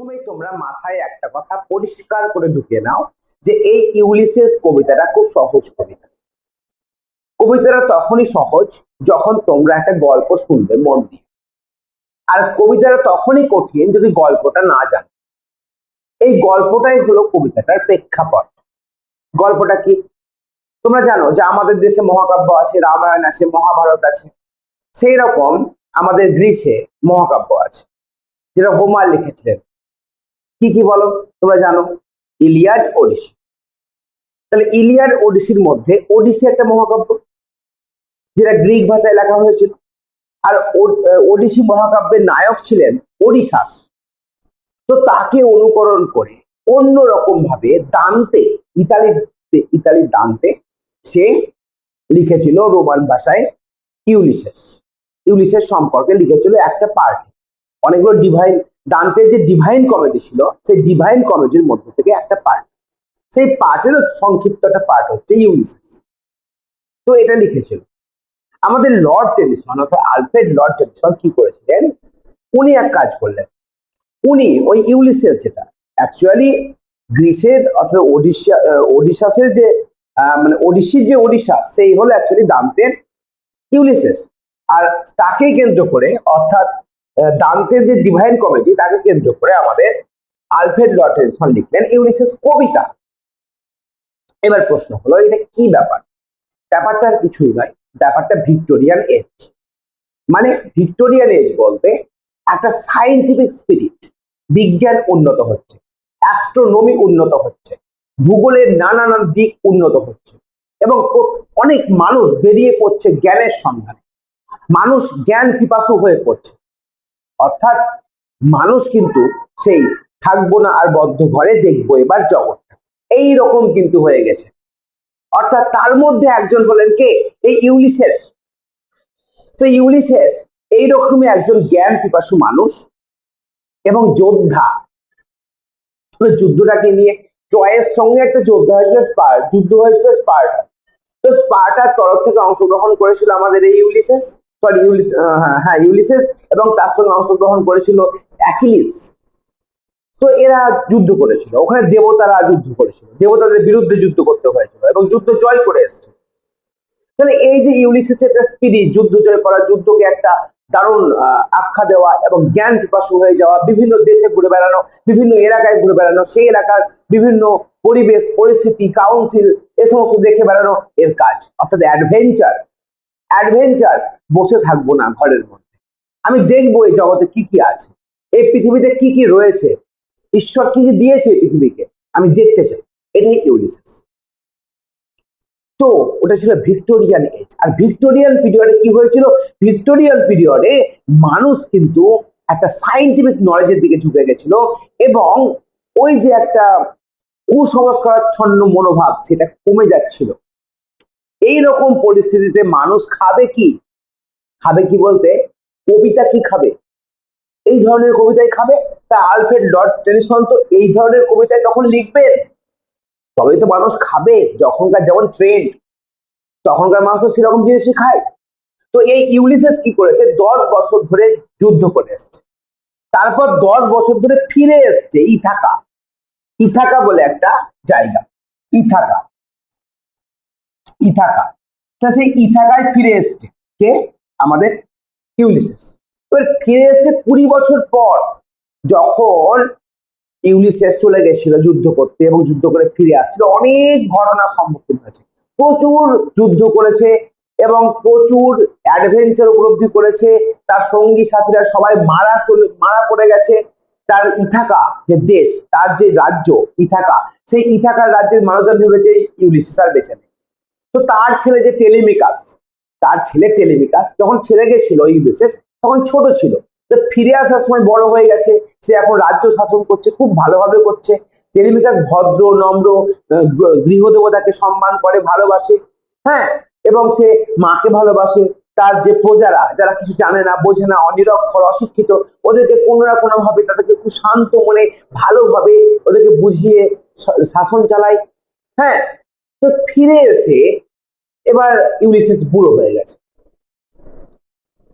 প্রথমেই তোমরা মাথায় একটা কথা পরিষ্কার করে ঢুকিয়ে নাও যে এই ইউলিসেস কবিতাটা খুব সহজ কবিতা। কবিতাটা তখনই সহজ যখন তোমরা একটা গল্প শুনবে মন দিয়ে। আর কবিতাটা তখনই কঠিন যদি গল্পটা না জানো। এই গল্পটাই হলো কবিতাটার প্রেক্ষাপট। গল্পটা কি? তোমরা জানো যে আমাদের দেশে মহাকাব্য আছে, রামায়ণ আছে, মহাভারত আছে। সেই রকম আমাদের গ্রীসে মহাকাব্য আছে। যেটা হোমার লিখেছিলেন। কি কি বলো? তোমরা জানো? Iliad Odyssey. তাহলে ইলিয়াড ওডিসির মধ্যে ওডিসি একটা মহাকাব্য, যেটা গ্রিক ভাষায় লেখা হয়েছিল। আর ওডিসি মহাকাব্যের নায়ক ছিলেন ওডিশাস। তো তাকে অনুকরণ করে অন্য রকম ভাবে দান্তে, ইতালির ইতালির দান্তে সে লিখেছিল রোমান ভাষায় ইউলিসেস। ইউলিসেস সম্পর্কে লিখেছিল একটা পার্ট। অনেকগুলো ডিভাইন দান্তের যে ডিভাইন কমেডি ছিল, সেই ডিভাইন কমেডির মধ্যে থেকে একটা পার্ট সেই পার্টের সংক্ষিপ্ত একটা পার্ট হচ্ছে ইউলিসেস তো এটা লিখেছিল। আমাদের লর্ড টেনিসন অর্থাৎ আলফ্রেড লর্ড টেনিসন কি করেছিলেন? উনি এক কাজ করলেন। উনি ওই ইউলিসেস যেটা অ্যাকচুয়ালি গ্রিসের অর্থাৎ ওডিশা ওডিশাসের যে মানে ওডিশির যে ওডিশা সেই হলো অ্যাকচুয়ালি দান্তের ইউলিসেস আর তাকে কেন্দ্র করে, অর্থাৎ দান্তের যে ডিভাইন কমেডি তাকে কেন্দ্র করে আমাদের আলফ্রেড লর্ড টেনিসন লিখলেন ইউনিসেস কবিতা। এবার প্রশ্ন হলো, এটা কি ব্যাপার? ব্যাপারটা আর কিছুই নয়, ব্যাপারটা ভিক্টোরিয়ান এজ। মানে ভিক্টোরিয়ান এজ বলতে একটা সাইন্টিফিক স্পিরিট বিজ্ঞান উন্নত হচ্ছে অ্যাস্ট্রোনমি উন্নত হচ্ছে, ভূগোলের নানান দিক উন্নত হচ্ছে, এবং অনেক মানুষ বেরিয়ে পড়ছে জ্ঞানের সন্ধানে। মানুষ জ্ঞান পিপাসু হয়ে পড়ছে। অর্থাৎ মানুষ কিন্তু সেই থাকব না আর বদ্ধ ঘরে দেখব এবার জগৎটা। এই রকম কিন্তু হয়ে গেছে। অর্থাৎ তার মধ্যে একজন হলেন কে? এই ইউলিসেস। তো ইউলিসেস এইরকমই একজন জ্ঞান পিপাসু মানুষ এবং যোদ্ধা। যুদ্ধটাকে নিয়ে ট্রয়ের সঙ্গে একটা যোদ্ধা হয়েছিল স্পার যুদ্ধ হয়েছিল স্পার্টা তো স্পার্টার তরফ থেকে অংশগ্রহণ করেছিল আমাদের এই ইউলিসেস। সরি ইউলিস আহ, হ্যাঁ, হ্যাঁ ইউলিসেস এবং তার সঙ্গে অংশগ্রহণ করেছিল অ্যাকিলিস তো এরা যুদ্ধ করেছিল ওখানে দেবতারা যুদ্ধ করেছিল দেবতাদের বিরুদ্ধে যুদ্ধ করতে হয়েছিল এবং যুদ্ধ জয় করে এসছে। তাহলে এই যে ইউলিসেসের একটা স্পিরিট যুদ্ধ জয় করা যুদ্ধকে একটা দারুণ আখ্যা দেওয়া এবং জ্ঞান পিপাসু হয়ে যাওয়া বিভিন্ন দেশে ঘুরে বেড়ানো বিভিন্ন এলাকায় ঘুরে বেড়ানো সেই এলাকার বিভিন্ন পরিবেশ পরিস্থিতি কাউন্সিল এ সমস্ত দেখে বেড়ানো এর কাজ। অর্থাৎ অ্যাডভেঞ্চার অ্যাডভেঞ্চার বসে থাকব না ঘরের মধ্যে। আমি দেখব এই জগতে কি কি আছে। এই পৃথিবীতে কি কি রয়েছে। ঈশ্বর কি কি দিয়েছে পৃথিবীকে। আমি দেখতে চাই। এটাই ইউলিসেস তো ওটা ছিল ভিক্টোরিয়ান এজ আর ভিক্টোরিয়ান পিরিয়ডে কি হয়েছিল? ভিক্টোরিয়ান পিরিয়ডে মানুষ কিন্তু একটা সাইন্টিফিক নলেজের দিকে ঝুঁকে গেছিল এবং ওই যে একটা কুসংস্কারাচ্ছন্ন মনোভাব সেটা কমে যাচ্ছিল। এই রকম পরিস্থিতিতে মানুষ খাবে কি? খাবে কি বলতে? কবিতা কি খাবে? এই ধরনের কবিতাই খাবে? তা আলফ্রেড লর্ড টেনিসন তো এই ধরনের কবিতায় তখন লিখবেন। তবেই তো মানুষ খাবে, যখনকার যেমন ট্রেন্ড, তখনকার মানুষ তো সেরকম জিনিসই খায়। তো এই ইউলিসেস কি করেছে? দশ বছর ধরে যুদ্ধ করে এসছে। তারপর দশ বছর ধরে ফিরে এসছে ইথাকা। ইথাকা বলে একটা জায়গা। ইথাকা। ইথাকা তা সেই ইথাকায় ফিরে এসছে। কে? আমাদের ইউলিসেস। এবার ফিরে এসছে কুড়ি বছর পর যখন ইউলিসেস চলে গেছিল যুদ্ধ করতে এবং যুদ্ধ করে ফিরে আসছিল। অনেক ঘটনার সম্মুখীন হয়েছে। প্রচুর যুদ্ধ করেছে এবং প্রচুর অ্যাডভেঞ্চার উপলব্ধি করেছে। তার সঙ্গী সাথীরা সবাই মারা চলে, মারা পড়ে গেছে। তার ইথাকা যে দেশ, তার যে রাজ্য ইথাকা, সেই ইথাকার রাজ্যের মানুষজন ভেবেছে ইউলিসেস আর বেঁচে নেই। তো তার ছেলে যে টেলিমিকাস, তার ছেলে টেলিমিকাস যখন ছেলে গেছিল ইউলিসেস তখন ছোট ছিল। তো ফিরে আসার সময় বড় হয়ে গেছে, সে এখন রাজ্য শাসন করছে, খুব ভালোভাবে করছে। টেলিমিকাস ভদ্র, নম্র গৃহদেবতাকে সম্মান করে, ভালোবাসে হ্যাঁ? এবং সে মাকে ভালোবাসে। তার যে প্রজারা, যারা কিছু জানে না, বোঝে না, অনিরক্ষর, অশিক্ষিত, ওদেরকে কোনো না কোনো ভাবে তাদেরকে খুব শান্ত মনে, ভালোভাবে ওদেরকে বুঝিয়ে শাসন চালায় হ্যাঁ? তো ফিরে এসে এবার ইউলিসেস বুড়ো হয়ে গেছে।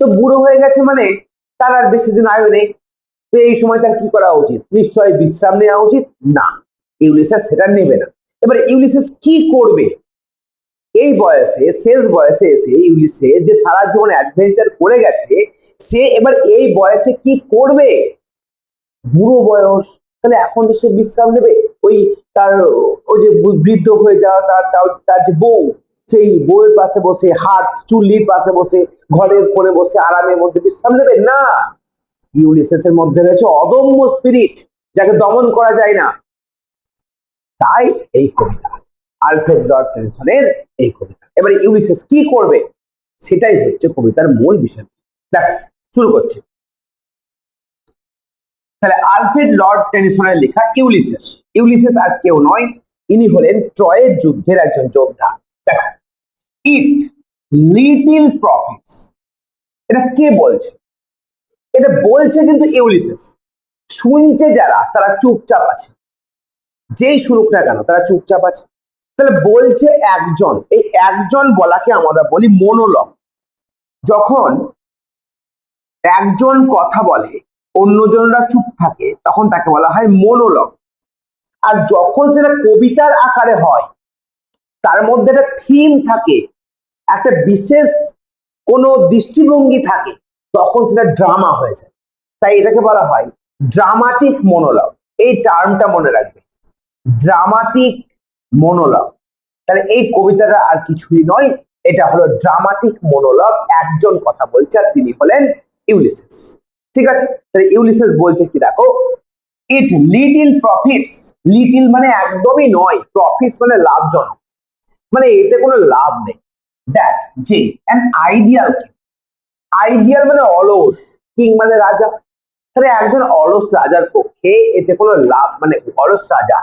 তো বুড়ো হয়ে গেছে মানে তার আর বেশি দিন আয়ু নেই। তো এই সময় তার কি করা উচিত? নিশ্চয়ই বিশ্রাম নেওয়া উচিত? না। ইউলিসাস সেটা নেবে না। এবার ইউলিসাস কি করবে? এই বয়সে, শেষ বয়সে এসে ইউলিসে যে সারা জীবন অ্যাডভেঞ্চার করে গেছে, সে এবার এই বয়সে কি করবে? বুড়ো বয়স। তাহলে এখন সে বিশ্রাম নেবে? ওই তার, ওই যে বৃদ্ধ হয়ে যাওয়া তার, তার- যে বউ, সেই বউয়ের পাশে বসে, হাত, চুল্লির পাশে বসে, ঘরের কোণে বসে, আরামের মধ্যে বিশ্রাম নেবে? না। ইউলিসেসের মধ্যে রয়েছে অদম্য স্পিরিট যাকে দমন করা যায় না। তাই এই কবিতা, আলফ্রেড লর্ড টেনিসনের এই কবিতা। এবারে ইউলিসেস কি করবে? সেটাই হচ্ছে কবিতার মূল বিষয়। দেখ, শুরু করছি। তাহলে আলফ্রেড লর্ড টেনিসনের লেখা ইউলিসেস। ইউলিসেস আর কেউ নয়, ইনি হলেন ট্রয়ের যুদ্ধের একজন যোদ্ধা। দেখো, ইট, লিটিল প্রফিটস, এটা কে বলছে? এটা বলছে কিন্তু ইউলিসেস। শুনছে যারা, তারা চুপচাপ আছে। যেই শুনুক না কেন, তারা চুপচাপ আছে। তাহলে বলছে একজন, এই একজন বলাকে আমরা বলি মনোলগ। যখন একজন কথা বলে অন্যজনরা চুপ থাকে, তখন তাকে বলা হয় মনোলগ। আর যখন সেটা কবিতার আকারে হয়, তার মধ্যে একটা থিম থাকে, একটা বিশেষ কোনো দৃষ্টিভঙ্গি থাকে, তখন সেটা ড্রামা হয়ে যায়। তাই এটাকে বলা হয় ড্রামাটিক মনোলগ এই টার্মটা মনে রাখবে। ড্রামাটিক মনোলগ তাহলে এই কবিতাটা আর কিছুই নয়, এটা হলো ড্রামাটিক মনোলগ একজন কথা বলছে আর তিনি হলেন ইউলিসিস ঠিক আছে? তাহলে ইউলিসিস বলছে কি দেখো? ইট লিটিল প্রফিটস লিটিল মানে একদমই নয় প্রফিটস মানে লাভজনক। মানে এতে কোনো লাভ নেই। দ্যাট যে অ্যান আইডিয়াল কিং আইডিয়াল মানে অলস কিং মানে রাজা। তাহলে একজন অলস রাজার পক্ষে এতে কোনো লাভ মানে অলস রাজা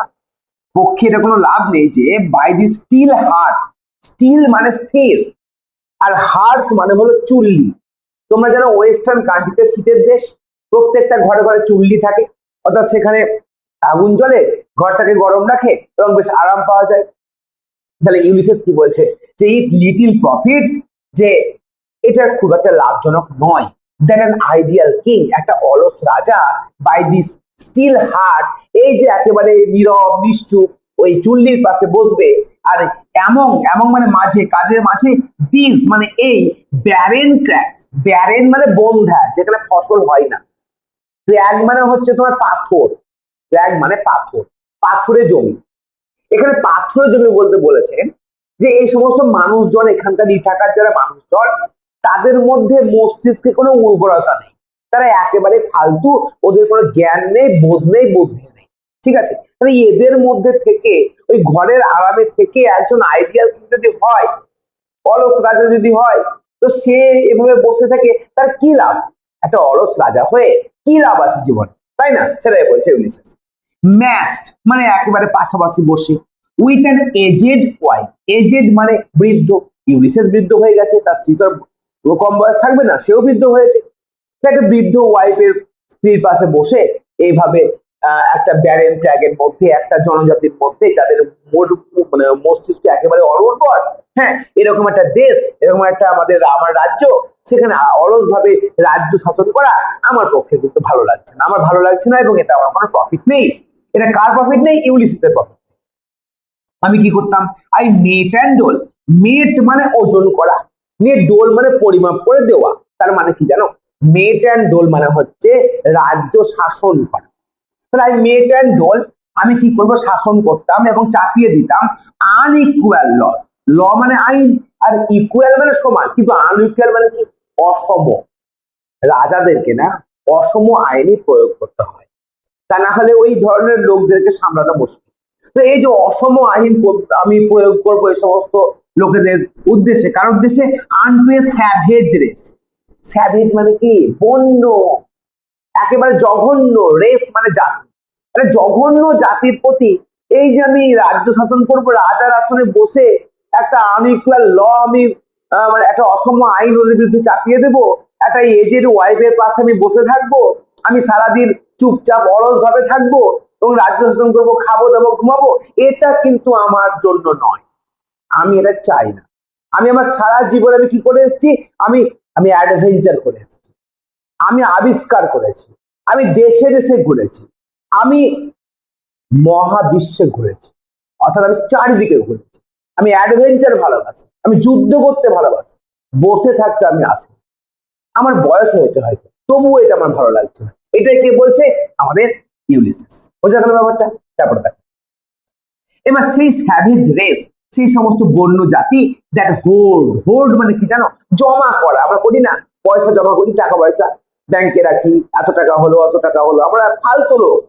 পক্ষে এটা কোনো লাভ নেই যে by the still hearth still মানে স্থির। আর হার্ট মানে হলো চুল্লি। তোমরা জানো ওয়েস্টার্ন কান্ট্রিতে শীতের দেশ, প্রত্যেকটা ঘরে ঘরে চুল্লি থাকে, অর্থাৎ সেখানে আগুন জ্বলে ঘরটাকে গরম রাখে এবং বেশ আরাম পাওয়া যায়। তাহলে ইউলিসেস কি বলছে? যে ইট লিটিল প্রফিটস যে এটা খুব একটা লাভজনক নয়। দ্যাট অ্যান আইডিয়াল কিং একটা অলস রাজা বাই দিস স্টিল হার্ট এই যে একেবারে নীরব, নিশ্চুপ, ওই চুল্লির পাশে বসবে, আর এমন এমন মানে মাঝে, কাজের মাঝে দিস মানে এই ব্যারেন ক্র্যাক ব্যারেন মানে বন্ধা, যেখানে ফসল হয় না। ক্র্যাক মানে হচ্ছে তোমার পাথর। ক্র্যাক মানে পাথর, পাথরে জমি। এখানে পাথরে জমি বলতে বলেছেন যে এই সমস্ত মানুষজন, এখানকার থাকার যারা মানুষজন, তাদের মধ্যে মস্তিষ্কে কোনো উর্বরতা নেই। তারা একেবারে ফালতু, ওদের কোনো জ্ঞান নেই, বোধ নেই, বুদ্ধি নেই। ঠিক আছে? তাহলে এদের মধ্যে থেকে, ওই ঘরের আরামে থেকে একজন আইডিয়াল যদি হয়, অলস রাজা যদি হয় তো সে এভাবে বসে থাকে, তার কি লাভ? একটা অলস রাজা হয়ে কি লাভ আছে জীবনে? তাই না? সেটাই বলছে ইউলিসেস ম্যাচড মানে একেবারে পাশাপাশি বসে। With an aged wife aged মানে বৃদ্ধ। ইউলিসেস বৃদ্ধ হয়ে গেছে, তার স্ত্রী তো কম বয়স থাকবে না, সেও বৃদ্ধ হয়েছে। একটা বৃদ্ধ ওয়াইফের স্ত্রীর পাশে বসে এইভাবে একটা ব্যারেন ট্র্যাগের মধ্যে, একটা জনজাতির মধ্যে যাদের মানে মস্তিষ্ক একেবারে অনুর্বর হ্যাঁ এরকম একটা দেশ, এরকম একটা আমাদের আমার রাজ্য, সেখানে অলস ভাবে রাজ্য শাসন করা আমার পক্ষে কিন্তু ভালো লাগছে না। আমার ভালো লাগছে না এবং এটা আমার কোনো প্রফিট নেই। এটা কার প্রফিট নেই? ইউলিসিসের প্রফিট আমি কি করতাম? আই মেট অ্যান্ড ডোল মেট মানে ওজন করা। মেট ডোল মানে পরিমাপ করে দেওয়া। তার মানে কি জানো? মেট অ্যান্ড ডোল মানে হচ্ছে রাজ্য শাসন করা। তাহলে আই মেট অ্যান্ড ডোল আমি কি করব? শাসন করতাম এবং চাপিয়ে দিতাম আনইকুয়াল ল ল মানে আইন, আর ইকুয়াল মানে সমান। কিন্তু আনইকুয়াল মানে কি? অসম। রাজাদেরকে না, অসম আইনই প্রয়োগ করতে হয়। তা না হলে ওই ধরনের লোকদেরকে সামলানো মুশকিল। তো এই যে অসম আইন আমি প্রয়োগ করব এই সমস্ত লোকেদের উদ্দেশ্যে, কার উদ্দেশ্যে? Unto a savage race savage মানে কি? বন্য। একেবারে জঘন্য রেস মানে জাতি। মানে জঘন্য জাতির প্রতি এই যে আমি রাজ্য শাসন করব, রাজার আসনে বসে একটা আনইকুয়াল ল আমি মানে একটা অসম আইন ওদের বিরুদ্ধে চাপিয়ে দেবো, একটা এজের ওয়াইফের পাশে আমি বসে থাকব, আমি সারাদিন চুপচাপ অলস ভাবে থাকব এবং রাজ্য শাসন করব, খাব, দাবো, ঘুমাবো, এটা কিন্তু আমার জন্য নয়। আমি এটা চাই না। আমি আমার সারা জীবন আমি কি করে এসেছি? আমি আমি অ্যাডভেঞ্চার করে এসেছি। আমি আবিষ্কার করেছি। আমি দেশে দেশে ঘুরেছি। আমি মহাবিশ্বে ঘুরেছি। অর্থাৎ আমি চারিদিকে ঘুরেছি। আমি অ্যাডভেঞ্চার ভালোবাসি। আমি যুদ্ধ করতে ভালোবাসি। বসে থাকতে আমি আসি। আমার বয়স হয়েছে হয়তো। তবুও এটা আমার ভালো লাগছে না। এটাই কে বলছে? আমাদের ইউলিসিস বোঝা গেল ব্যাপারটা? তারপরে দেখো। এবার সেই স্যাভেজ রেস সেই সমস্ত বন্য জাতি দ্যাট হোল্ড হোল্ড মানে কি জানো? জমা করা। আমরা করি না। পয়সা জমা করি, টাকা পয়সা। ব্যাংকে রাখি, এত টাকা হলো, অত টাকা হলো, আমরা ফালতু লোক।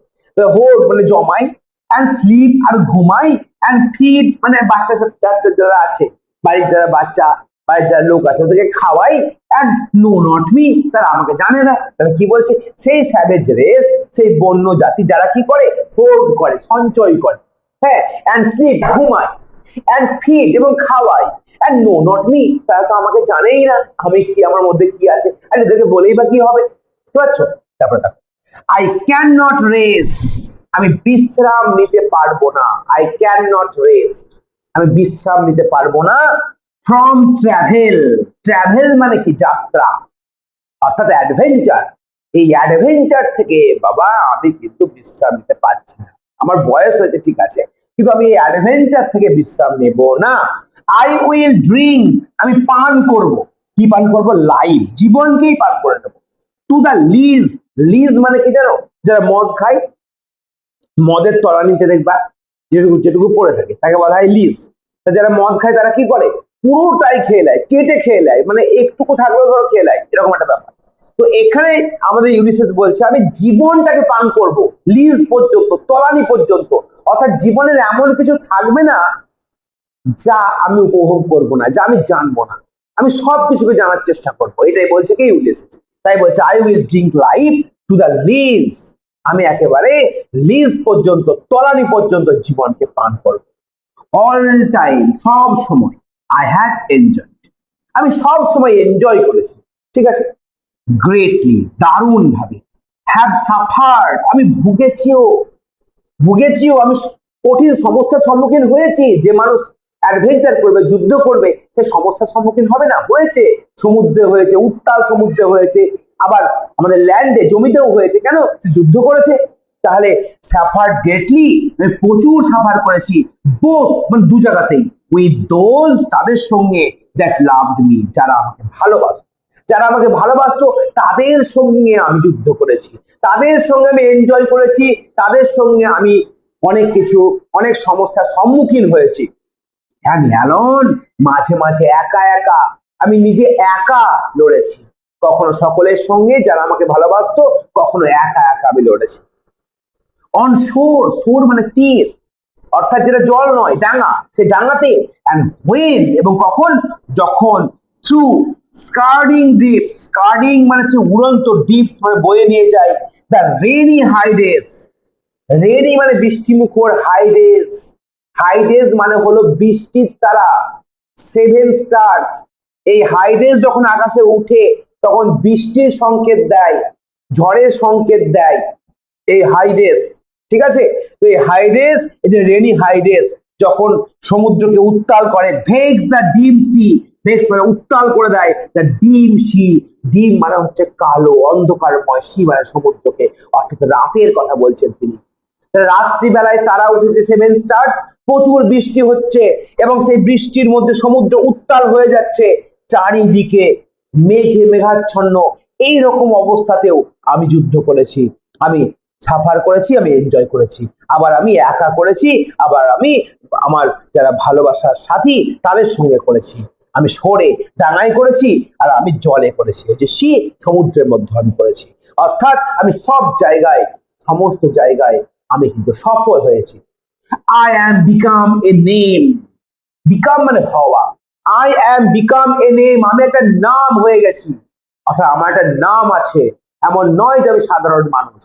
হোল্ড মানে জমাই অ্যান্ড স্লিপ আর ঘুমাই অ্যান্ড ফিড মানে বাচ্চা বাচ্চা যারা আছে, বাড়ির যারা বাচ্চা, বাড়ির যারা লোক আছে, ওদেরকে খাওয়াই অ্যান্ড নো নট মি তারা আমাকে জানে না। তাহলে কি বলছে? সেই স্যাভেজ রেস সেই বন্য জাতি যারা কি করে? হোল্ড করে, সঞ্চয় করে। হ্যাঁ অ্যান্ড স্লিপ ঘুমায় অ্যান্ড ফিড এবং খাওয়াই। অ্যান্ড নো নট মি তারা তো আমাকে জানেই না আমি কি, আমার মধ্যে কি আছে। আর এদেরকে বলেই বা কি হবে? বুঝতে পারছ? তারপরে দেখো। আই ক্যান নট রেস্ট আমি বিশ্রাম নিতে পারব না। আই ক্যান নট রেস্ট আমি বিশ্রাম নিতে পারব না। ফ্রম ট্রাভেল ট্রাভেল মানে কি? যাত্রা। অর্থাৎ অ্যাডভেঞ্চার এই অ্যাডভেঞ্চার থেকে বাবা, আমি কিন্তু বিশ্রাম নিতে পারছি না। আমার বয়স হয়েছে, ঠিক আছে। কিন্তু আমি এই অ্যাডভেঞ্চার থেকে বিশ্রাম নেব না। আই উইল ড্রিঙ্ক আমি পান করব। কি পান করব? লাইফ জীবনকেই পান করে নেব টু দা লিজ লিজ মানে কি জানো? যারা মদ খায়, মদের তলানিতে দেখবা, যেটুকু যেটুকু পড়ে থাকে, তাকে বলা হয় লিজ যারা মদ খায়, তারা কি করে? পুরোটাই খেয়ে নেয়, চেটে খেয়ে নেয় মানে একটুকু থাকলেও ধরো খেয়ে নেয়, এরকম একটা ব্যাপার। তো এখানে আমাদের ইউনিসেফ বলছে, আমি জীবনটাকে পান করব লিজ পর্যন্ত, তলানি পর্যন্ত। অর্থাৎ জীবনের এমন কিছু থাকবে না যা আমি উপভোগ করব না, যা আমি জানব না, আমি সব কিছুকে জানার চেষ্টা করব। এটাই বলছে কি ইউলিসিস তাই বলছে I will drink life to the lees আমি একেবারে লিজ পর্যন্ত, তলানি পর্যন্ত জীবনকে পান করব। অল টাইম সব সময় আই হ্যাভ এনজয় আমি সব সময় এনজয় করেছি, ঠিক আছে? গ্রেটলি দারুণ ভাবে হ্যাভ সাফার্ড আমি ভুগেছিও। ভুগেছিও, আমি কঠিন সমস্যার সম্মুখীন হয়েছি, যে মানুষ অ্যাডভেঞ্চার করবে, যুদ্ধ করবে, সে সমস্যার সম্মুখীন হবে না। হয়েছে, সমুদ্রে হয়েছে, উত্তাল সমুদ্রে হয়েছে, আবার আমাদের ল্যান্ডে জমিতেও হয়েছে। কেন? সে যুদ্ধ করেছে। তাহলে সাফার গ্রেটলি প্রচুর সাফার করেছি। বোথ মানে দু জায়গাতেই। উইথ দোজ তাদের সঙ্গে দ্যাট লাভড মি যারা আমাকে ভালোবাসত। যারা আমাকে ভালোবাসতো, তাদের সঙ্গে আমি যুদ্ধ করেছি। তাদের সঙ্গে আমি এনজয় করেছি। তাদের সঙ্গে আমি অনেক কিছু, অনেক সমস্যার সম্মুখীন হয়েছি। হ্যাঁ অ্যালন মাঝে মাঝে একা একা। আমি নিজে একা লড়েছি। কখনো সকলের সঙ্গে যারা আমাকে ভালোবাসতো, কখনো একা একা আমি লড়েছি। অন শোর শোর মানে তীর। অর্থাৎ যেটা জল নয়, ডাঙা। সে ডাঙাতে অ্যান্ড হোয়েন এবং কখন? যখন থ্রু স্কার্ডিং ডিপ স্কার্ডিং মানে হচ্ছে উড়ন্ত ডিপস মানে বয়ে নিয়ে যায়। দ্য রেনি হাইডেস রেনি মানে বৃষ্টিমুখর হাইডেস হাইডেস মানে হলো বৃষ্টির তারা। সেভেন স্টার্স এই হাইডেস যখন আকাশে উঠে, তখন বৃষ্টির সংকেত দেয়, ঝড়ের সংকেত দেয় এই হাইডেস ঠিক আছে? তো এই হাইডেস এই যে রেনি হাইডেস যখন সমুদ্রকে উত্তাল করে vex the dim sea vex মানে উত্তাল করে দেয় দ্য ডিম সি ডিম মানে হচ্ছে কালো, অন্ধকারময়, সি মানে সমুদ্রকে। অর্থাৎ রাতের কথা বলছেন তিনি। রাত্রিবেলায় তারা উঠেছে সেভেন স্টার্স প্রচুর বৃষ্টি হচ্ছে এবং সেই বৃষ্টির মধ্যে সমুদ্র উত্তাল হয়ে যাচ্ছে। চারিদিকে মেঘে মেঘাচ্ছন্ন। এই রকম অবস্থাতেও আমি যুদ্ধ করেছি। আমি সাফার করেছি, আমি এনজয় করেছি। আবার আমি একা করেছি, আবার আমি আমার যারা ভালোবাসার সাথী তাদের সঙ্গে করেছি। আমি সরে ডাঙায় করেছি আর আমি জলে করেছি। যে সি সমুদ্রের মধ্যে আমি করেছি। অর্থাৎ আমি সব জায়গায়, সমস্ত জায়গায় আমি কিন্তু সফল হয়েছি। I am become a name become মানে হওয়া। I am become a name আমি একটা নাম হয়ে গেছি। অর্থাৎ আমার একটা নাম আছে। এমন নয় যে আমি সাধারণ মানুষ।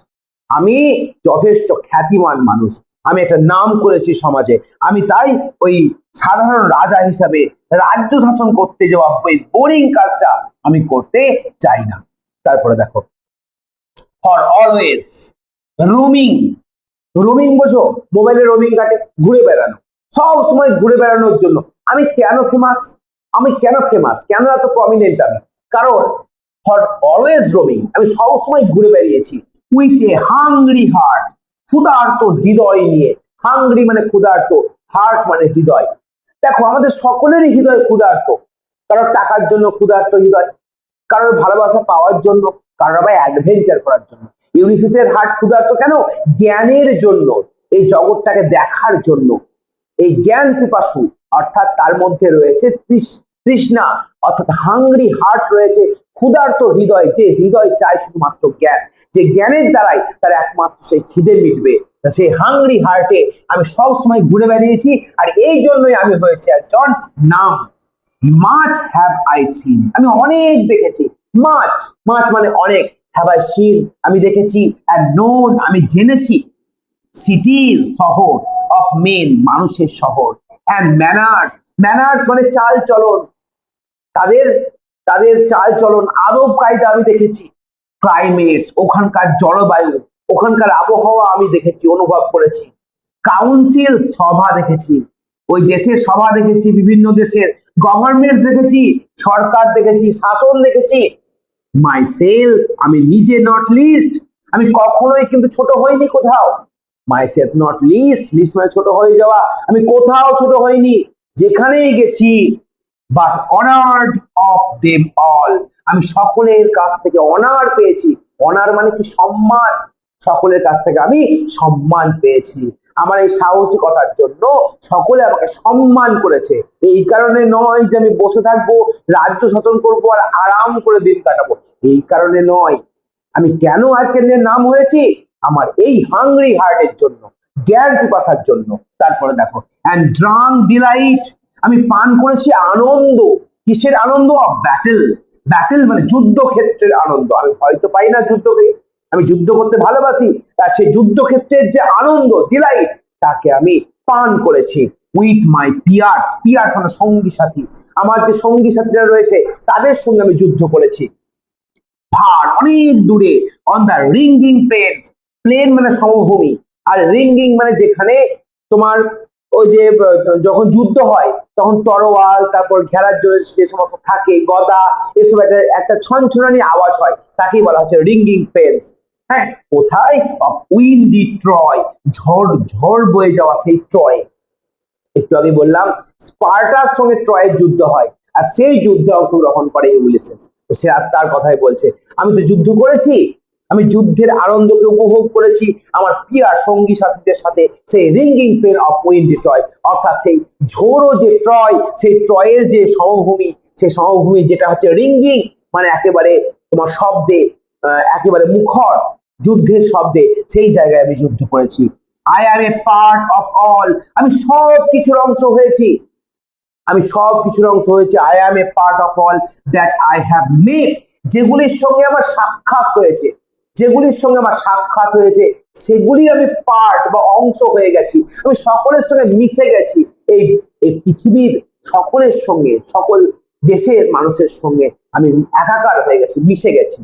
আমি যথেষ্ট খ্যাতিমান মানুষ। আমি একটা নাম করেছি সমাজে। আমি তাই ওই সাধারণ রাজা হিসাবে রাজ্য শাসন করতে যাওয়া ওই বোরিং কাজটা আমি করতে চাই না। তারপরে দেখো। ফর অলওয়েজ রোমিং রোমিং বোঝো মোবাইলে রোমিং কাটে, ঘুরে বেড়ানো। সব সময় ঘুরে বেড়ানোর জন্য। আমি কেন ফেমাস আমি কেন ফেমাস কেন এত প্রমিনেন্ট আমি? কারণ ফর অলওয়েজ রোমিং আমি সব সময় ঘুরে বেরিয়েছি উইথ এ হাংরি হার্ট ক্ষুধার্ত হৃদয় নিয়ে। হাংরি মানে ক্ষুধার্ত হার্ট মানে হৃদয়। দেখো, আমাদের সকলেরই হৃদয় ক্ষুধার্ত। কারোর টাকার জন্য ক্ষুধার্ত হৃদয়, কারোর ভালোবাসা পাওয়ার জন্য, কারোর আবার অ্যাডভেঞ্চার করার জন্য। ইউনিসিসের হার্ট ক্ষুধার্ত কেন? জ্ঞানের জন্য, এই জগৎটাকে দেখার জন্য। এই জ্ঞান পিপাসু, অর্থাৎ তার মধ্যে রয়েছে তৃষ- তৃষ্ণা, অর্থাৎ হাংরি হার্ট রয়েছে ক্ষুধার্ত হৃদয়, যে হৃদয় চায় শুধুমাত্র জ্ঞান। যে জ্ঞানের দ্বারাই তার একমাত্র সেই খিদে মিটবে। সেই হাংরি হার্টে আমি সব সময় ঘুরে বেরিয়েছি আর এই জন্যই আমি হয়েছি একজন নাম। মাছ হ্যাভ আই সিন আমি অনেক দেখেছি। মাছ মাছ মানে অনেক। হ্যাভ আই সিন আমি দেখেছি। অ্যান্ড নোন আমি জেনেছি। সিটির শহর অফ মেন মানুষের শহর। অ্যান্ড ম্যানার্স ম্যানার্স মানে চাল চলন। তাদের তাদের চাল চলন, আদব কায়দা আমি দেখেছি। ক্লাইমেটস ওখানকার জলবায়ু, ওখানকার আবহাওয়া আমি দেখেছি, অনুভব করেছি। কাউন্সিল সভা দেখেছি। ওই দেশের সভা দেখেছি, বিভিন্ন দেশের। গভর্নমেন্ট দেখেছি, সরকার দেখেছি, শাসন দেখেছি। মাই সেলফ আমি নিজে নট লিস্ট আমি কখনোই কিন্তু ছোট হইনি কোথাও। Myself not least least মানে ছোট হয়ে যাওয়া, আমি কোথাও ছোট হইনি, যেখানেই গেছি but honoured of them all আমি সকলের কাছ থেকে অনার পেয়েছি। অনার মানে কি সম্মান? সকলের কাছ থেকে আমি সম্মান পেয়েছি। আমার এই সাহসিকতার জন্য সকলে আমাকে সম্মান করেছে। এই কারণে নয় যে আমি বসে থাকব, রাজ্য শাসন করব আর আরাম করে দিন কাটাবো। এই কারণে নয়। আমি কেন আজকের নাম হয়েছি? আমার এই হাংরি হার্টের জন্য, জ্ঞান পিপাসার জন্য। তারপরে দেখো অ্যান্ড ড্রাং ডিলাইট আমি পান করেছি আনন্দ। কিসের আনন্দ? ব্যাটেল ব্যাটেল মানে যুদ্ধক্ষেত্রের আনন্দ। আমি হয়তো পাই না যুদ্ধকে আমি যুদ্ধ করতে ভালোবাসি, আর সেই যুদ্ধক্ষেত্রের যে আনন্দ ডিলাইট তাকে আমি পান করেছি উইথ মাই পিয়ার্স পিয়ার্স মানে সঙ্গী সাথী। আমার যে সঙ্গী সাথীরা রয়েছে, তাদের সঙ্গে আমি যুদ্ধ করেছি। ফার অনেক দূরে on the ringing plains plain মানে সমভূমি, আর রিঙ্গিং মানে যেখানে তোমার ওই যে, যখন যুদ্ধ হয়, তখন তরোয়াল, তারপর ঘেরার জন্য যে সমস্ত থাকে, গদা, এসব একটা একটা ছনছনানি আওয়াজ হয়, তাকেই বলা হচ্ছে রিঙ্গিং প্লেন্স হ্যাঁ কোথায়? অফ উইন্ডি ট্রয়, ঝড় ঝড় বয়ে যাওয়া সেই ট্রয়। একটু আগে বললাম, স্পার্টার সঙ্গে ট্রয়ের যুদ্ধ হয়, আর সেই যুদ্ধে অংশগ্রহণ করে ইউলিসেস সে আর তার কথাই বলছে, আমি তো যুদ্ধ করেছি, আমি যুদ্ধের আনন্দকে উপভোগ করেছি, আমার পিয়ার সঙ্গী সাথীদের সাথে সেই ringing plain of windy Troy, অর্থাৎ সেই ঝোড়ো যে ট্রয়, সেই ট্রয়ের যে সমভূমি, সেই সমভূমি যেটা হচ্ছে রিঙ্গিং মানে একেবারে তোমার শব্দে একেবারে মুখর যুদ্ধের শব্দে সেই জায়গায় আমি যুদ্ধ করেছি। I am a part of all আমি সব কিছুর অংশ হয়েছি। আমি সব কিছুর অংশ হয়েছে। I am a part of all that I have met যেগুলির সঙ্গে আমার সাক্ষাৎ হয়েছে। যেগুলির সঙ্গে আমার সাক্ষাৎ হয়েছে সেগুলি আমি পার্ট বা অংশ হয়ে গেছি। আমি সকলের সঙ্গে মিশে গেছি। এই এই পৃথিবীর সকলের সঙ্গে, সকল দেশের মানুষের সঙ্গে আমি একাকার হয়ে গেছি, মিশে গেছি।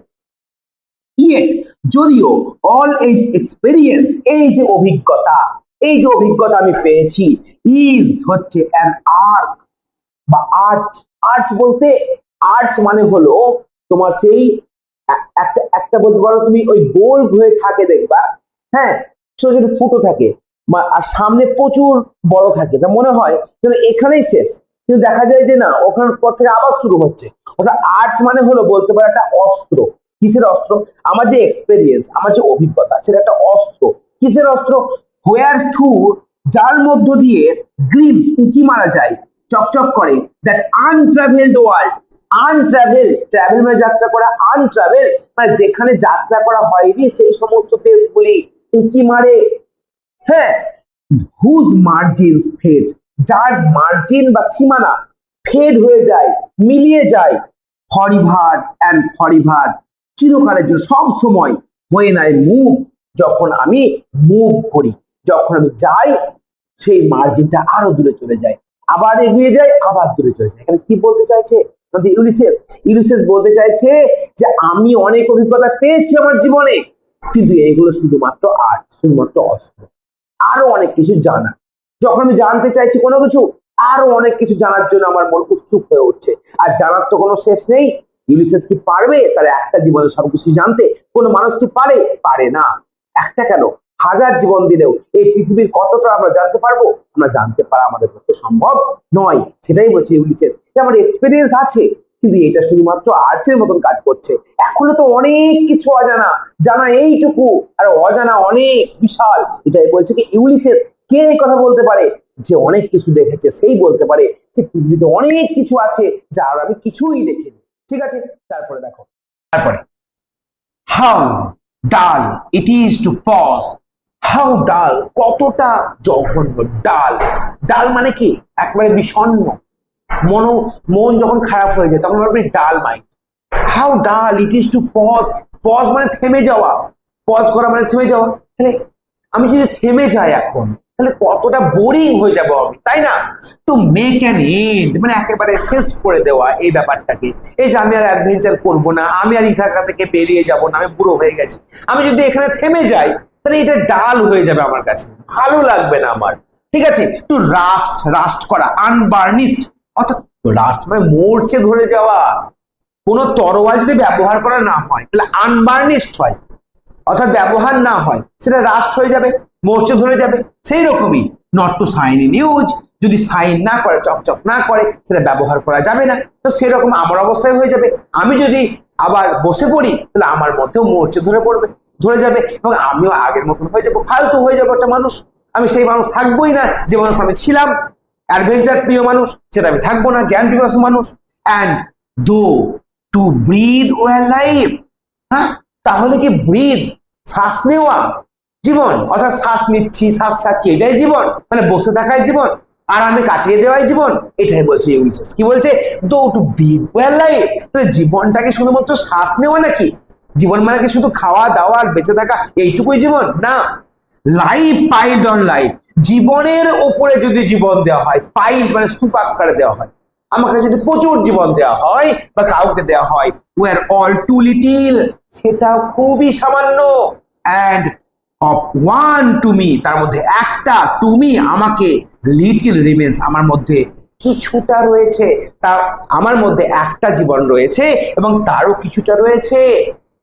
ইয়েট যদিও অল এই এক্সপেরিয়েন্স এই যে অভিজ্ঞতা, এই যে অভিজ্ঞতা আমি পেয়েছি ইজ হচ্ছে অ্যান আর্ক বা আর্চ আর্চ বলতে আর্চ মানে হলো তোমার সেই একটা একটা বলতে পারো তুমি ওই গোল হয়ে থাকে দেখবা হ্যাঁ? ছোট ছোট ফুটো থাকে আর সামনে প্রচুর বড় থাকে, তা মনে হয় যেন এখানেই শেষ। কিন্তু দেখা যায় যে না ওখান পর থেকে আবার শুরু হচ্ছে। অর্থাৎ আর্চ মানে হলো বলতে পারো একটা অস্ত্র। কিসের অস্ত্র? আমার যে এক্সপেরিয়েন্স আমার যে অভিজ্ঞতা, সেটা একটা অস্ত্র। কিসের অস্ত্র? হোয়ার থ্রু যার মধ্য দিয়ে গ্লিমস উঁকি মারা যায়, চকচক করে। That untravelled world untravel travel মানে যাত্রা করা আনট্রাভেল মানে যেখানে যাত্রা করা হয়নি, সেই সমস্ত দেশগুলি উঁকি মারে। হ্যাঁ হুজ মার্জিনস ফেডস যার মার্জিন বা সীমানা ফেড হয়ে যায়, মিলিয়ে যায়। ফরিভার অ্যান্ড ফরিভার চিরকালের জন্য সব সময় হয়ে নাই মুভ যখন আমি মুভ করি, যখন আমি যাই, সেই মার্জিনটা আরও দূরে চলে যায়। আবার এগিয়ে যায় আবার দূরে চলে যায়। এখানে কি বলতে চাইছে? ইউলিসেস ইউলিসেস বলতে চাইছে যে আমি অনেক অভিজ্ঞতা পেয়েছি আমার জীবনে, কিন্তু এইগুলো শুধুমাত্র আর্ট শুধুমাত্র অস্ত্র। আরও অনেক কিছু জানা। যখন আমি জানতে চাইছি কোনো কিছু, আরও অনেক কিছু জানার জন্য আমার মন উৎসুক হয়ে উঠছে। আর জানার তো কোনো শেষ নেই। ইউলিসেস কি পারবে? তার একটা জীবনে সবকিছু জানতে কোনো মানুষ কি পারে? পারে না। একটা কেন? হাজার জীবন দিলেও এই পৃথিবীর কতটা আমরা জানতে পারব? আমরা জানতে পারা আমাদের পক্ষে সম্ভব নয়। সেটাই বলছি ইউলিসেস যে আমার এক্সপিরিয়েন্স আছে, কিন্তু এটা শুধুমাত্র আর্চের মতন কাজ করছে। এখনও তো অনেক কিছু অজানা, জানা এইটুকু, আর অজানা অনেক বিশাল। এটাই বলছে কি ইউলিসেস কে এই কথা বলতে পারে? যে অনেক কিছু দেখেছে, সেই বলতে পারে যে পৃথিবীতে অনেক কিছু আছে যার আমি কিছুই দেখিনি। ঠিক আছে? তারপরে দেখো। তারপরে how dull it is to pause how dull কতটা জঘন্য ডাল। ডাল মানে কি? একেবারে বিষণ্ণ। মনো, মন যখন খারাপ হয়ে যায়, তখন আপনি dull mind how dull it is to pause pause মানে থেমে যাওয়া। পজ করা মানে থেমে যাওয়া। তাহলে আমি যদি থেমে যাই এখন তাহলে কতটা বোরিং হয়ে যাব আমি, তাই না? তো মেক অ্যান এন্ড মানে একেবারে শেষ করে দেওয়া এই ব্যাপারটাকে। এই যে আমি আর অ্যাডভেঞ্চার করব না, আমি আর ইথাকা থেকে বেরিয়ে যাব না, আমি বুড়ো হয়ে গেছি। আমি যদি এখানে থেমে যাই, তাহলে এটা ডাল হয়ে যাবে আমার কাছে। ভালো লাগবে না আমার। ঠিক আছে? টু রাস্ট রাস্ট করা আনবার্নিস্ট অর্থাৎ রাস্ট মানে মরচে ধরে যাওয়া। কোনো তরোয়াল যদি ব্যবহার করা না হয়, তাহলে আনবার্নিস্ট হয়। অর্থাৎ ব্যবহার না হয়, সেটা রাস্ট হয়ে যাবে মোর্চে ধরে যাবে সেই রকমই not to shine in use যদি সাইন না করে, চকচক না করে, সেটা ব্যবহার করা যাবে না। তো সেরকম আমার অবস্থায় হয়ে যাবে। আমি যদি আবার বসে পড়ি, তাহলে আমার মধ্যেও মোর্চে ধরে পড়বে, ধরে যাবে এবং আমিও আগের মতন হয়ে যাব, ফালতু হয়ে যাব একটা মানুষ। আমি সেই মানুষ থাকবোই না, যে মানুষ আমি ছিলাম। অ্যাডভেঞ্চার প্রিয় মানুষ, সেটা আমি থাকব না, জ্ঞান প্রিয় মানুষ। অ্যান্ড দো টু ব্রিদ ওয়ার লাইফ হ্যাঁ তাহলে কি ব্রিদ শ্বাস নেওয়া জীবন, অর্থাৎ শ্বাস নিচ্ছি, শ্বাস ছাড়ছি, এটাই জীবন। মানে বসে থাকাই জীবন আর আমি কাটিয়ে দেওয়াই জীবন, এটাই বলছে ইউলিসেস কি বলছে? দো টু ওয়ার লাইফ জীবনটাকে শুধুমাত্র শ্বাস নেওয়া নাকি? জীবন মানে কি শুধু খাওয়া, দাওয়া আর বেঁচে থাকা, এইটুকুই জীবন? না। লাইফ পাইল্ড অন লাইফ জীবনের ওপরে যদি জীবন দেওয়া হয় পাইল মানে স্তূপ আকারে দেওয়া হয়। আমাকে যদি প্রচুর জীবন দেয়া হয় বা কাউকে দেয়া হয় ওয়ার অল টু লিটিল সেটা খুবই সামান্য। And of one to me তার মধ্যে একটা তুমি আমাকে লিটিল রিমেন্স আমার মধ্যে কিছুটা রয়েছে। তা আমার মধ্যে একটা জীবন রয়েছে এবং তারও কিছুটা রয়েছে।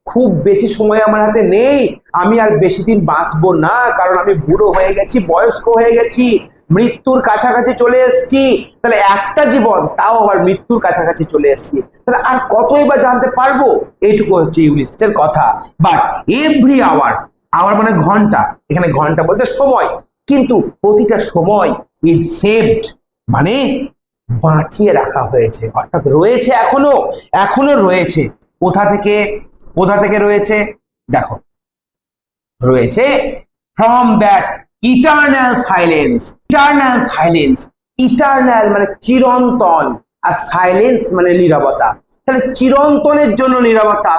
খুব বেশি সময় আমার হাতে নেই। আমি আর বেশি দিন বাঁচবো না, কারণ আমি বুড়ো হয়ে গেছি, বয়স্ক হয়ে গেছি, মৃত্যুর কাছাকাছি চলে এসেছি। তাহলে একটা জীবন, তাও আবার মৃত্যুর কাছাকাছি চলে এসেছি। তাহলে আর কতই বা জানতে পারব? এইটুকু হচ্ছে ইউলিসের কথা। বাট এভরি আওয়ার আওয়ার মানে ঘণ্টা, এখানে ঘণ্টা বলতে সময়। কিন্তু প্রতিটা সময় ইজ সেভড মানে বাঁচিয়ে রাখা হয়েছে। অর্থাৎ রয়েছে এখনও এখনও রয়েছে। কোথা থেকে? কোথা থেকে রয়েছে? দেখো, রয়েছে from that eternal silence eternal silence eternal মানে চিরন্তন আর সাইলেন্স মানে নিরবতা। তাহলে চিরন্তনের জন্য নিরবতা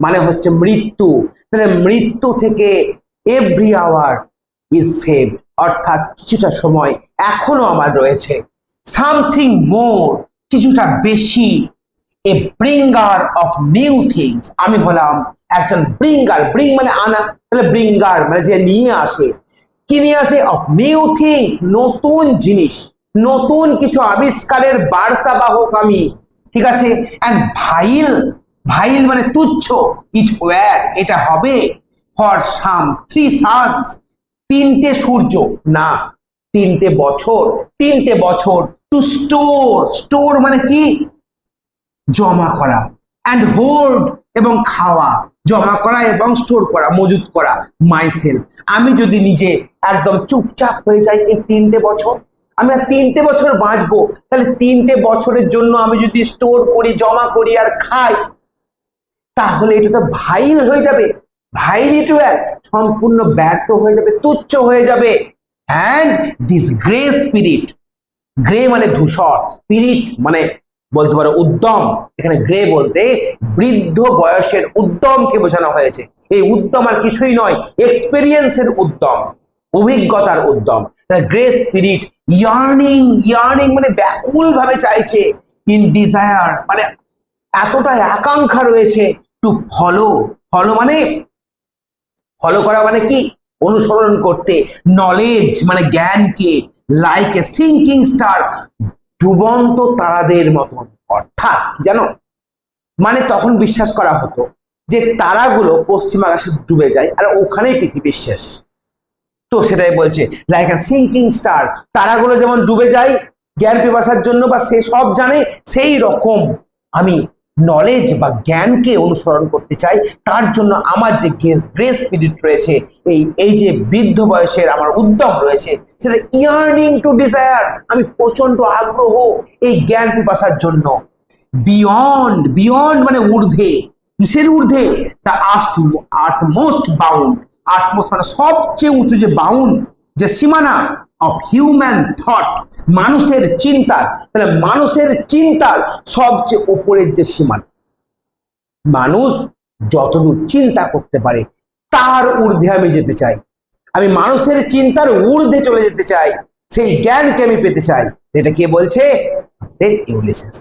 মানে হচ্ছে মৃত্যু। তাহলে মৃত্যু থেকে এভরি আওয়ার ইজ সেভ অর্থাৎ কিছুটা সময় এখনও আমার রয়েছে। সামথিং মোর কিছুটা বেশি a bringer of new things আমি হলাম একজন ব্রিঙ্গার ব্রিং মানে আনা, তাহলে ব্রিঙ্গার মানে যে নিয়ে আসে। কি নিয়ে আসে? অফ নিউ থিংস নতুন জিনিস। নতুন কিছু আবিষ্কারের বার্তাবাহক আমি। ঠিক আছে? অ্যান্ড ভাইল ভাইল মানে তুচ্ছ। ইট ওয়ার এটা হবে। ফর সাম থ্রি সানস তিনটে সূর্য। না, তিনটে বছর। তিনটে বছর। টু স্টোর স্টোর মানে কি? জমা করা অ্যান্ড হোল্ড এবং খাওয়া, জমা করা এবং স্টোর করা, মজুত করা মাইসেলফ আমি যদি নিজে একদম চুপচাপ হয়ে যাই এই তিনটে বছর, আমি আর তিনটে বছর বাঁচবো, তাহলে তিনটে বছরের জন্য আমি যদি স্টোর করি, জমা করি আর খাই, তাহলে এটা তো ভাইল হয়ে যাবে ভাইল ইট সম্পূর্ণ ব্যর্থ হয়ে যাবে, তুচ্ছ হয়ে যাবে and this grey spirit grey মানে ধূসর স্পিরিট মানে বলতে পারো উদ্যম। এখানে গ্রে বলতে বৃদ্ধ বয়সের উদ্যমকে বোঝানো হয়েছে। এই উদ্যম আর কিছুই নয় এক্সপেরিয়েন্সের উদ্যম, অভিজ্ঞতার উদ্যম। গ্রে স্পিরিট ইয়ার্নিং ইয়ার্নিং মানে ব্যাকুল ভাবে চাইছে ইন ডিজায়ার মানে এতটা আকাঙ্ক্ষা রয়েছে টু ফলো ফলো মানে ফলো করা মানে কি? অনুসরণ করতে নলেজ মানে জ্ঞানকে লাইক এ সিঙ্কিং স্টার ডুবন্ত তারাদের মতন, অর্থাৎ জানো? মানে তখন বিশ্বাস করা হতো যে তারাগুলো পশ্চিম আকাশে ডুবে যায় আর ওখানেই পৃথিবীর শেষ। তো সেটাই বলছে লাইক অ্যান সিঙ্কিং স্টার তারাগুলো যেমন ডুবে যায়, জ্ঞান পিপাসার জন্য বা সে সব জানে, সেই রকম আমি নলেজ বা জ্ঞানকে অনুসরণ করতে চাই, তার জন্য আমার যে গ্রেস স্পিরিট রয়েছে, এই এই যে বৃদ্ধ বয়সের আমার উদ্যম রয়েছে, সেটা ইয়ার্নিং টু ডিজায়ার আমি প্রচণ্ড আগ্রহ এই জ্ঞান পিপাসার জন্য। বিয়ন্ড বিয়ন্ড মানে ঊর্ধ্বে। কিসের ঊর্ধ্বে? দ্য আস্ট আটমোস্ট বাউন্ড আটমোস্ট মানে সবচেয়ে উঁচু যে বাউন্ড যে সীমানা অফ হিউম্যান থট মানুষের চিন্তার। তাহলে মানুষের চিন্তার সবচেয়ে উপরের যে সীমানা মানুষ যতদূর চিন্তা করতে পারে, তার ঊর্ধ্বে আমি যেতে চাই। আমি মানুষের চিন্তার ঊর্ধ্বে চলে যেতে চাই, সেই জ্ঞানকে আমি পেতে চাই। এটা কে বলছে? আমাদের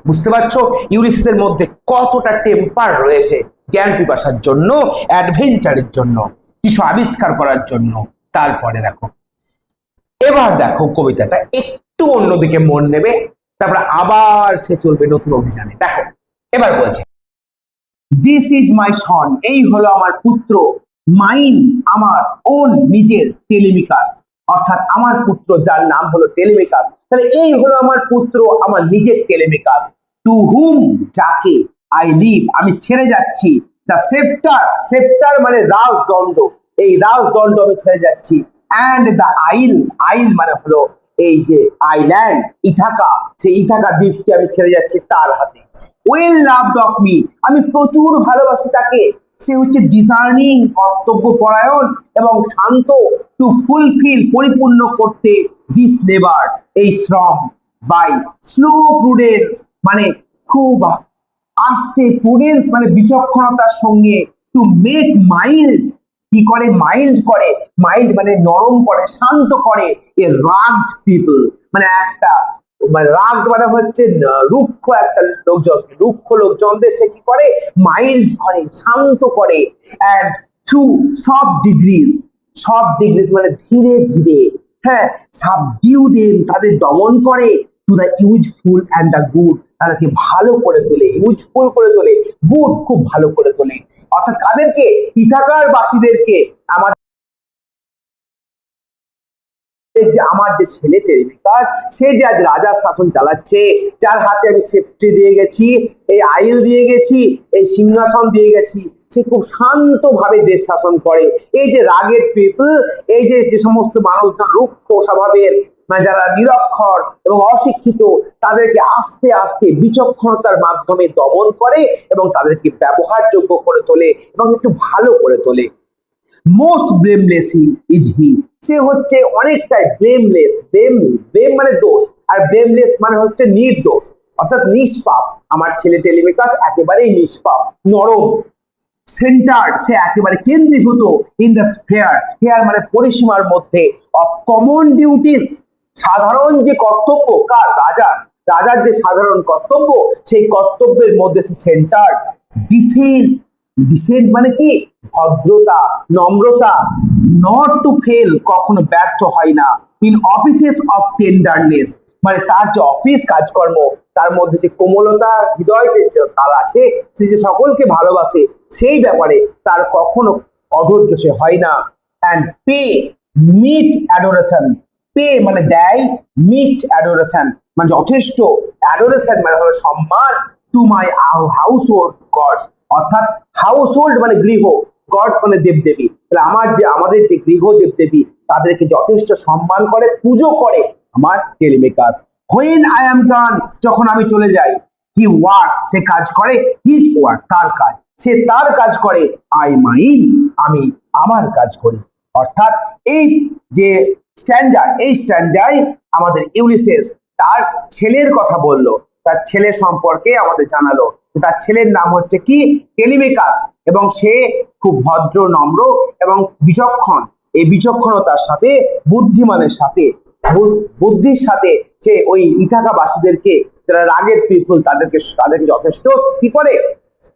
বুঝতে পারছ? ইউলিসিসের মধ্যে কতটা টেম্পার রয়েছে জ্ঞান পিপাসার জন্য অ্যাডভেঞ্চারের জন্য, কিছু আবিষ্কার করার জন্য। তারপরে দেখো। এবার দেখো কবিতাটা একটু অন্যদিকে মন নেবে, তারপরে আবার সে চলবে নতুন অভিযানে। দেখো, এবার বলছে। দিস ইজ মাই সন এই হলো আমার পুত্র মাইন আমার ওন নিজের টেলিমিকাস অর্থাৎ আমার পুত্র, যার নাম হলো টেলিমিকাস তাহলে এই হলো আমার পুত্র, আমার নিজের টেলিমিকাস টু হুম যাকে আই লিভ আমি ছেড়ে যাচ্ছি। দ্য সেপ্টার সেপ্টার মানে রাজদণ্ড। এই রাজদণ্ড আমি ছেড়ে যাচ্ছি। অ্যান্ড দ্য আইল আইল মানে হলো এই যে আইল্যান্ড ইথাকা। সেই ইথাকা দ্বীপকে আমি ছেড়ে যাচ্ছি তার হাতে। ওয়েল লাভ অফ মি আমি প্রচুর ভালোবাসি তাকে। সে হচ্ছে ডিজার্নিং কর্তব্য পরায়ণ এবং শান্ত টু ফুলফিল পরিপূর্ণ করতে দিস লেবার এই শ্রম বাই স্লো প্রুডেন্স মানে খুব আস্তে প্রুডেন্স মানে বিচক্ষণতার সঙ্গে টু মেক মাইল্ড কি করে? মাইল্ড করে মাইল্ড মানে নরম করে, শান্ত করে এ রাগড পিপল মানে একটা মানে রাগ মানে হচ্ছে রুক্ষ একটা লোকজন। রুক্ষ লোকজনদের সে কি করে? মাইল্ড করে, শান্ত করে। অ্যান্ড থ্রু সব ডিগ্রিজ সব ডিগ্রিজ মানে ধীরে ধীরে হ্যাঁ সাবডিউ দেন তাদের দমন করে to the useful and the good তাদেরকে ভালো করে তোলে ইউজফুল করে তোলে গুড খুব ভালো করে তোলে। অর্থাৎ কাদেরকে? ইথাকার বাসীদেরকে আমার যে আমার যে ছেলে টেলিমিকাস সে যে আজ রাজার শাসন চালাচ্ছে, যার হাতে আমি সেফটি দিয়ে গেছি, এই আইল দিয়ে গেছি, এই সিংহাসন দিয়ে গেছি, সে খুব শান্তভাবে দেশ শাসন করে। এই যে রাগের পিপল এই যে যে সমস্ত মানুষজন রুক্ষ স্বভাবের মানে যারা নিরক্ষর এবং অশিক্ষিত, তাদেরকে আস্তে আস্তে বিচক্ষণতার মাধ্যমে দমন করে এবং তাদেরকে ব্যবহারযোগ্য করে তোলে এবং একটু ভালো করে তোলে। মোস্ট ব্লেমলেস ইজ হি সে হচ্ছে অনেকটাই ব্লেমলেস ব্লেম ব্লেম মানে দোষ, আর ব্লেমলেস মানে হচ্ছে নির্দোষ, অর্থাৎ নিষ্পাপ। আমার ছেলে টেলিমিকাস একেবারেই নিষ্পাপ, নরম সেন্টার্ড সে একেবারে কেন্দ্রীভূত ইন দ্য স্পেয়ার স্পেয়ার মানে পরিসীমার মধ্যে অফ কমন ডিউটিস সাধারণ যে কর্তব্য, কার? রাজার রাজার যে সাধারণ কর্তব্য, সেই কর্তব্যের মধ্যে সে সেন্টার্ড ডিসেন্ট ডিসেন্ট মানে কি? ভদ্রতা, নম্রতা নট টু ফেল কখনো ব্যর্থ হয় না। ইন অফিসেস অফ টেন্ডারনেস মানে তার যে অফিস কাজকর্ম, তার মধ্যে যে কোমলতা হৃদয় যে তার আছে, সে যে সকলকে ভালোবাসে, সেই ব্যাপারে তার কখনো অধৈর্য সে হয় না। And pay meet adoration pay মানে দেয় মিট অ্যাডোরেশন মানে যথেষ্ট অ্যাডোরেশন মানে হলো সম্মান to my household gods অর্থাৎ হাউস হোল্ড মানে গৃহ গডস মানে দেবদেবী। তাহলে আমার যে, আমাদের যে গৃহ দেবদেবী, তাদেরকে যথেষ্ট সম্মান করে, পুজো করে আমার টেলিমেকাস হোয়েন আই অ্যাম গান যখন আমি চলে যাই হি ওয়ার্ক সে কাজ করে হিজ ওয়ার্ক তার কাজ। সে তার কাজ করে আই মাইন আমি আমার কাজ করি। অর্থাৎ এই যে স্ট্যান্ডা, এই স্ট্যান্ডায় আমাদের ইউলিসেস। তার ছেলের কথা বলল, তার ছেলে সম্পর্কে আমাদের জানালো। তার ছেলের নাম হচ্ছে কি? টেলিমেকাস। এবং সে খুব ভদ্র, নম্র এবং বিচক্ষণ। এই বিচক্ষণতার সাথে, বুদ্ধিমানের সাথে বুদ্ধির সাথে সে ওই ইথাকাবাসীদেরকে, যারা রাগের পিপুল, তাদেরকে তাদেরকে যথেষ্ট কি করে?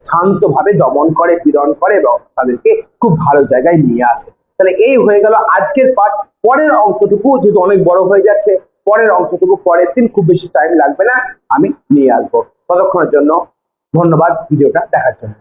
শান্তভাবে দমন করে, পীড়ন করে এবং তাদেরকে খুব ভালো জায়গায় নিয়ে আসে। তাহলে এই হয়ে গেল আজকের পাঠ। পরের অংশটুকু যেহেতু অনেক বড় হয়ে যাচ্ছে, পরের অংশটুকু পরের দিন খুব বেশি টাইম লাগবে না, আমি নিয়ে আসব। ততক্ষণের জন্য ধন্যবাদ, ভিডিওটা দেখার জন্য।